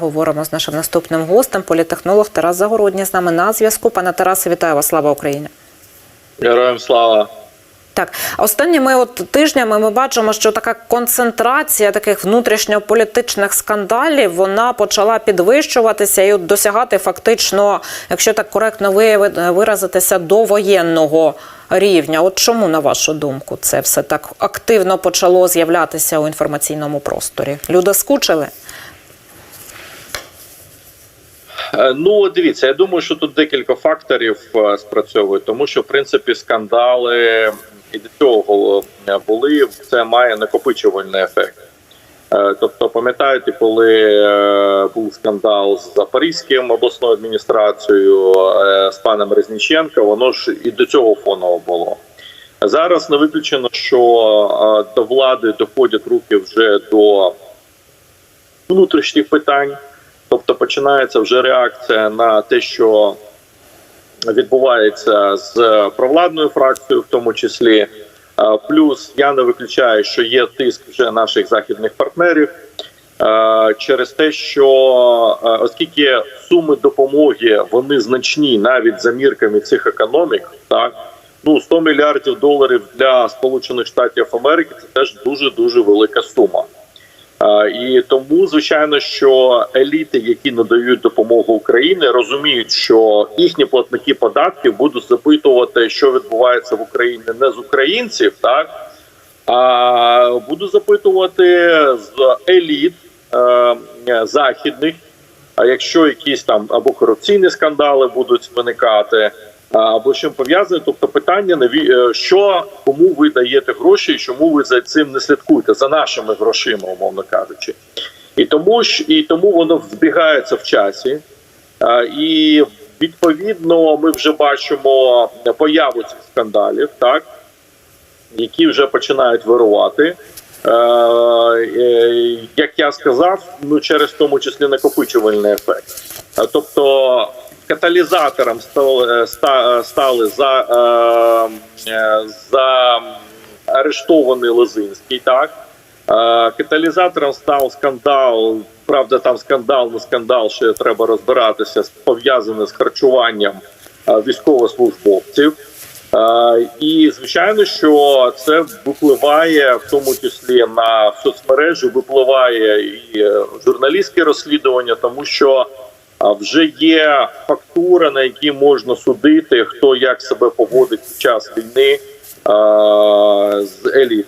Говоримо з нашим наступним гостем, політехнолог Тарас Загородній з нами на зв'язку. Пане Тарасе, вітаю вас! Слава Україні! Героям слава. Так, останніми от тижнями ми бачимо, що така концентрація таких внутрішньополітичних скандалів вона почала підвищуватися і досягати фактично, якщо так коректно виразитися, до воєнного рівня. От чому, на вашу думку, це все так активно почало з'являтися у інформаційному просторі? Люди скучили? Е, Ну, дивіться, я думаю, що тут декілька факторів е, спрацьовують, тому що в принципі скандали і до цього е, були. Це має накопичувальний ефект. Е, Тобто, пам'ятаєте, коли е, був скандал з Запорізьким обласною адміністрацією е, з паном Резніченко, воно ж і до цього фоново було. Зараз не виключено, що е, до влади доходять руки вже до внутрішніх питань. Тобто починається вже реакція на те, що відбувається з провладною фракцією, в тому числі. Е, Плюс я не виключаю, що є тиск вже наших західних партнерів е, через те, що е, оскільки суми допомоги вони значні навіть за мірками цих економік, так ну 100 мільярдів доларів для Сполучених Штатів Америки це теж дуже дуже велика сума. І тому, звичайно, що еліти, які надають допомогу Україні, розуміють, що їхні платники податків будуть запитувати, що відбувається в Україні не з українців, так а будуть запитувати з еліт е, західних. А якщо якісь там або корупційні скандали будуть виникати, або чим пов'язані, тобто питання наві... е, що кому ви даєте гроші, і чому ви за цим не слідкуєте за нашими грошима, умовно кажучи, і тому ж і тому воно збігається в часі, і відповідно ми вже бачимо появу цих скандалів, так які вже починають вирувати. Е, як я сказав, ну через тому числі накопичувальний ефект. Тобто каталізатором стали, стали за, е, е, за арештований Лозинський, так Е, каталізатором став скандал. Правда, там скандал, не скандал, ще треба розбиратися, пов'язаний з харчуванням е, військовослужбовців. Е, І звичайно, що це випливає в тому числі на соцмережі, випливає і е, журналістське розслідування, тому що а, вже є фактура, на якій можна судити, хто як себе поводить під час війни з еліт.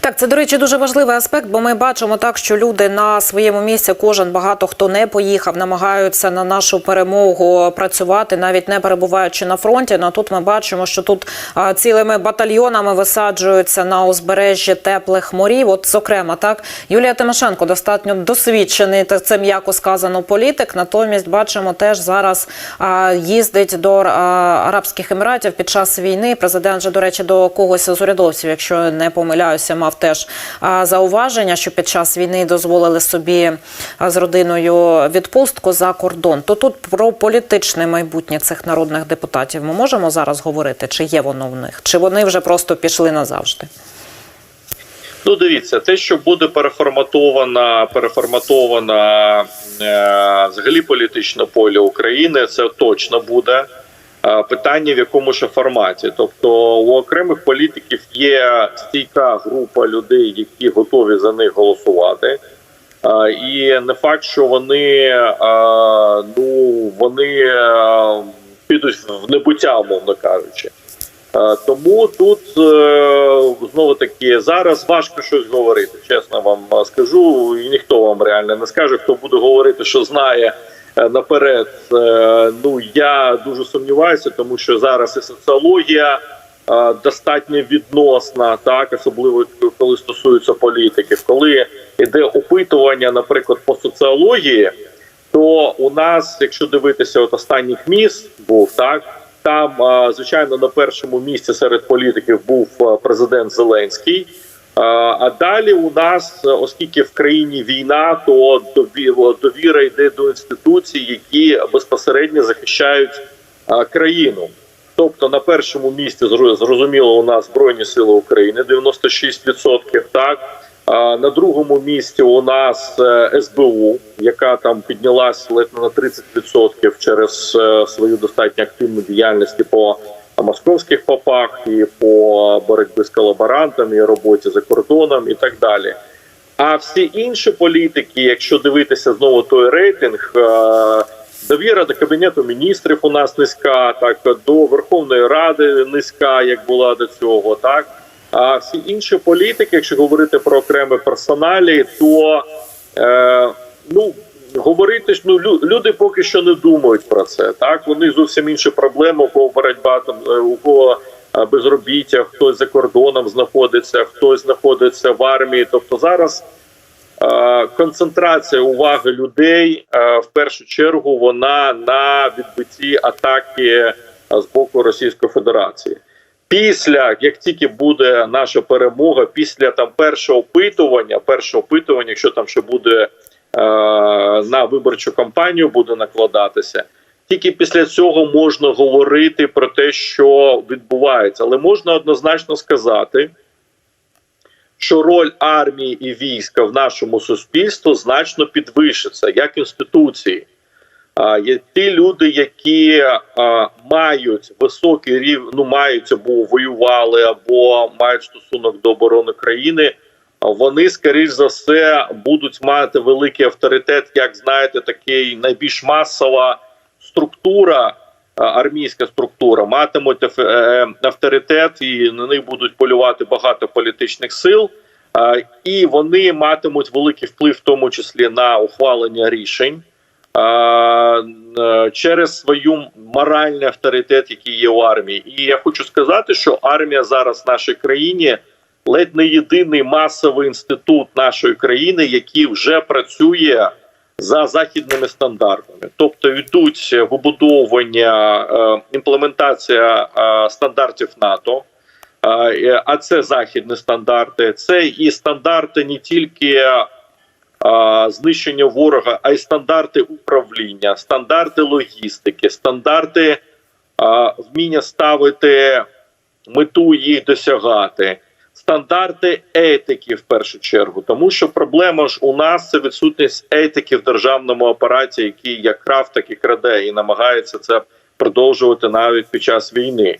Так, це до речі дуже важливий аспект, бо ми бачимо так, що люди на своєму місці, кожен багато хто не поїхав, намагаються на нашу перемогу працювати, навіть не перебуваючи на фронті. Ну, тут ми бачимо, що тут цілими батальйонами висаджуються на узбережжі теплих морів. От, зокрема, так Юлія Тимошенко достатньо досвідчений, так це м'яко сказано політик. Натомість бачимо теж зараз їздить до Арабських Еміратів під час війни. Президент же, до речі, до когось з урядовців, якщо не помиляюся, мав теж зауваження, що під час війни дозволили собі з родиною відпустку за кордон. То тут про політичне майбутнє цих народних депутатів ми можемо зараз говорити, чи є воно в них, чи вони вже просто пішли назавжди. Ну, дивіться, те, що буде переформатована, переформатована е, взагалі політичне поле України, це точно буде. Е, Питання в якому ж форматі, тобто у окремих політиків є стійка група людей, які готові за них голосувати, Е, і не факт, що вони е, ну вони підуть в небуття, умовно кажучи. Тому тут знову таки зараз важко щось говорити. Чесно вам скажу, і ніхто вам реально не скаже, хто буде говорити, що знає наперед. Е, Ну я дуже сумніваюся, тому що зараз і соціологія е, достатньо відносна, так особливо коли стосується політиків. Коли йде опитування, наприклад, по соціології, то у нас, якщо дивитися, от останніх міст був так. Там, звичайно, на першому місці серед політиків був президент Зеленський. А, далі у нас, оскільки в країні війна, то дові- довіра йде до інституцій, які безпосередньо захищають країну. Тобто на першому місці зрозуміло у нас Збройні Сили України 96%, так На другому місці у нас е, СБУ, яка там піднялась ледь на 30% через е, свою достатньо активну діяльність по московських попах, і по боротьбі з колаборантами, і роботі за кордоном, і так далі. А всі інші політики, якщо дивитися знову той рейтинг, е, довіра до кабінету міністрів у нас низька, так до Верховної Ради низька, як була до цього, так. А всі інші політики, якщо говорити про окремі персоналі, то е, ну говорити ну люди поки що не думають про це. Так вони зовсім інші проблеми, у кого боротьба там е, у кого е, безробіття, хтось за кордоном знаходиться, хтось знаходиться в армії. Тобто зараз е, концентрація уваги людей е, в першу чергу вона на відбитті атаки е, з боку Російської Федерації. Після як тільки буде наша перемога, після там першого опитування, першого опитування, якщо там ще буде на виборчу кампанію, буде накладатися. Тільки після цього можна говорити про те, що відбувається, але можна однозначно сказати, що роль армії і війська в нашому суспільстві значно підвищиться як інституції. Є ті люди, які а, мають високий рівень, ну мають або воювали, або мають стосунок до оборони країни. Вони, скоріш за все, будуть мати великий авторитет, як знаєте, такий найбільш масова структура, армійська структура, матимуть е, авторитет, і на них будуть полювати багато політичних сил. І вони матимуть великий вплив, в тому числі на ухвалення рішень е, через свою моральний авторитет, який є у армії. І я хочу сказати, що армія зараз в нашій країні ледь не єдиний масовий інститут нашої країни, який вже працює за західними стандартами, тобто йдуть вибудовування, е, імплементація е, стандартів НАТО. Е, А це західні стандарти, це і стандарти не тільки знищення ворога, а й стандарти управління, стандарти логістики, стандарти вміння ставити мету їх досягати, стандарти етики в першу чергу. Тому що проблема ж у нас це відсутність етики в державному апараті, який як крав, так і краде, і намагається це продовжувати навіть під час війни.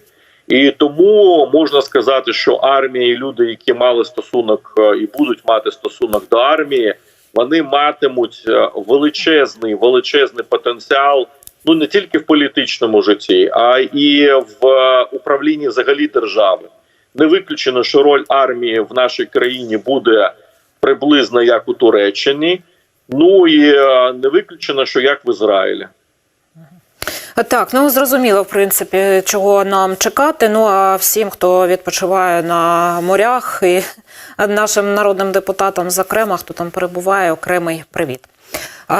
І тому можна сказати, що армія і люди, які мали стосунок е, і будуть мати стосунок до армії, вони матимуть е, величезний величезний потенціал. Ну не тільки в політичному житті, а і в е, управлінні взагалі держави. Не виключено, що роль армії в нашій країні буде приблизно як у Туреччині. Ну і е, не виключено, що як в Ізраїлі. Так, ну зрозуміло, в принципі, чого нам чекати. Ну а всім, хто відпочиває на морях, і нашим народним депутатам, зокрема, хто там перебуває, окремий привіт.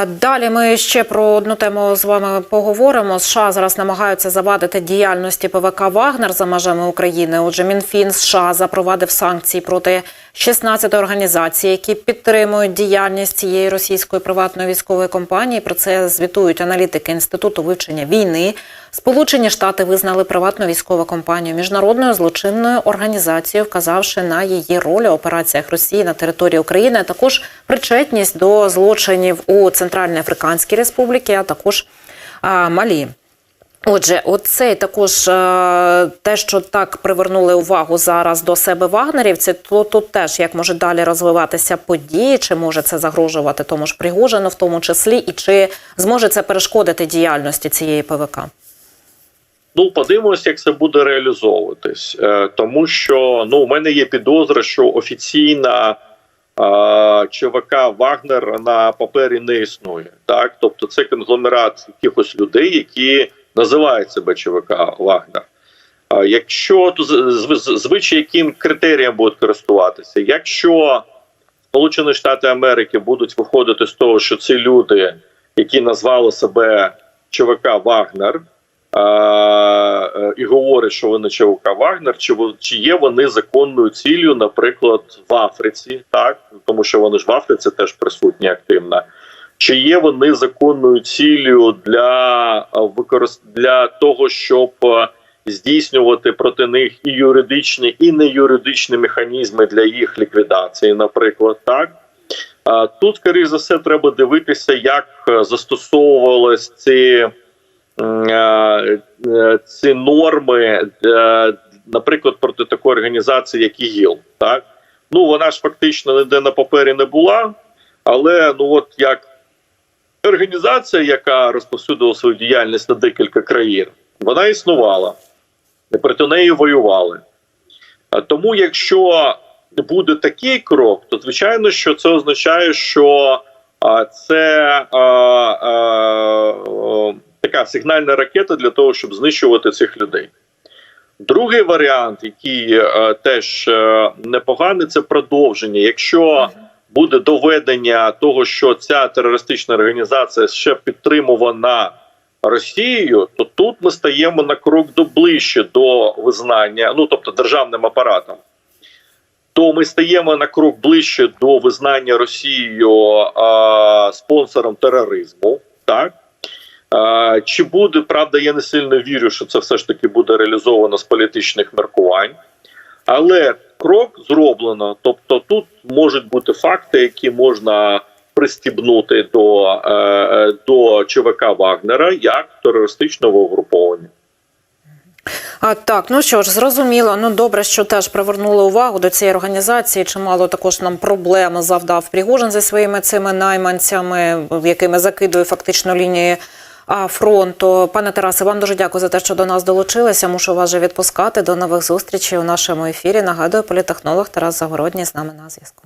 Далі ми ще про одну тему з вами поговоримо. США зараз намагаються завадити діяльності ПВК Вагнер за межами України. Отже, Мінфін США запровадив санкції проти 16 організацій, які підтримують діяльність цієї російської приватної військової компанії. Про це звітують аналітики інституту вивчення війни. Сполучені Штати визнали приватну військову компанію міжнародною злочинною організацією, вказавши на її роль у операціях Росії на території України, а також причетність до злочинів у Центральній Африканській Республіці, а також а, Малі. Отже, оце також те, що так привернули увагу зараз до себе вагнерівці, то тут теж як може далі розвиватися події, чи може це загрожувати тому ж Пригожину в тому числі, і чи зможе це перешкодити діяльності цієї ПВК? Ну, подивимось, як це буде реалізовуватись, Е, тому що ну у мене є підозра, що офіційна е, ЧВК Вагнер на папері не існує. Так, тобто це конгломерат якихось людей, які називають себе ЧВК Вагнер. А якщо то звичай яким критерієм будуть користуватися, якщо Сполучені Штати Америки будуть виходити з того, що ці люди, які назвали себе ЧВК Вагнер, і говорять, що вони ЧВК Вагнер, чи чи є вони законною ціллю, наприклад, в Африці, так тому що вони ж в Африці теж присутні активно. Чи є вони законною ціллю для е, використ... для того, щоб е, здійснювати проти них і юридичні, і неюридичні механізми для їх ліквідації, наприклад, так. Тут, скоріш за все, треба дивитися, як е, застосовувались ці, е, е, ці норми, е, наприклад, проти такої організації, як ІГІЛ. Так? Ну, вона ж фактично ніде на папері не була, але ну от як організація, яка розповсюдила свою діяльність на декілька країн, вона існувала, і проти неї воювали. Тому, якщо буде такий крок, то звичайно, що це означає, що це така сигнальна ракета для того, щоб знищувати цих людей. Другий варіант, який е, теж е, непоганий, це продовження. Якщо буде доведення того, що ця терористична організація ще підтримувана Росією, то тут ми стаємо на крок до ближче до визнання, ну тобто державним апаратом. То ми стаємо на крок ближче до визнання Росією а, спонсором тероризму, так чи буде правда? Я не сильно вірю, що це все ж таки буде реалізовано з політичних міркувань. Але крок зроблено. Тобто, тут можуть бути факти, які можна пристібнути до, е, е, до ЧВК Вагнера як терористичного угруповання. А так, ну що ж, зрозуміло. Ну добре, що теж привернули увагу до цієї організації. Чимало також нам проблем завдав Пригожин зі своїми цими найманцями, якими закидує фактично лінії фронту. Пане Тарасе, вам дуже дякую за те, що до нас долучилися. Мушу вас вже відпускати. До нових зустрічей у нашому ефірі. Нагадую, політехнолог Тарас Загородній з нами на зв'язку.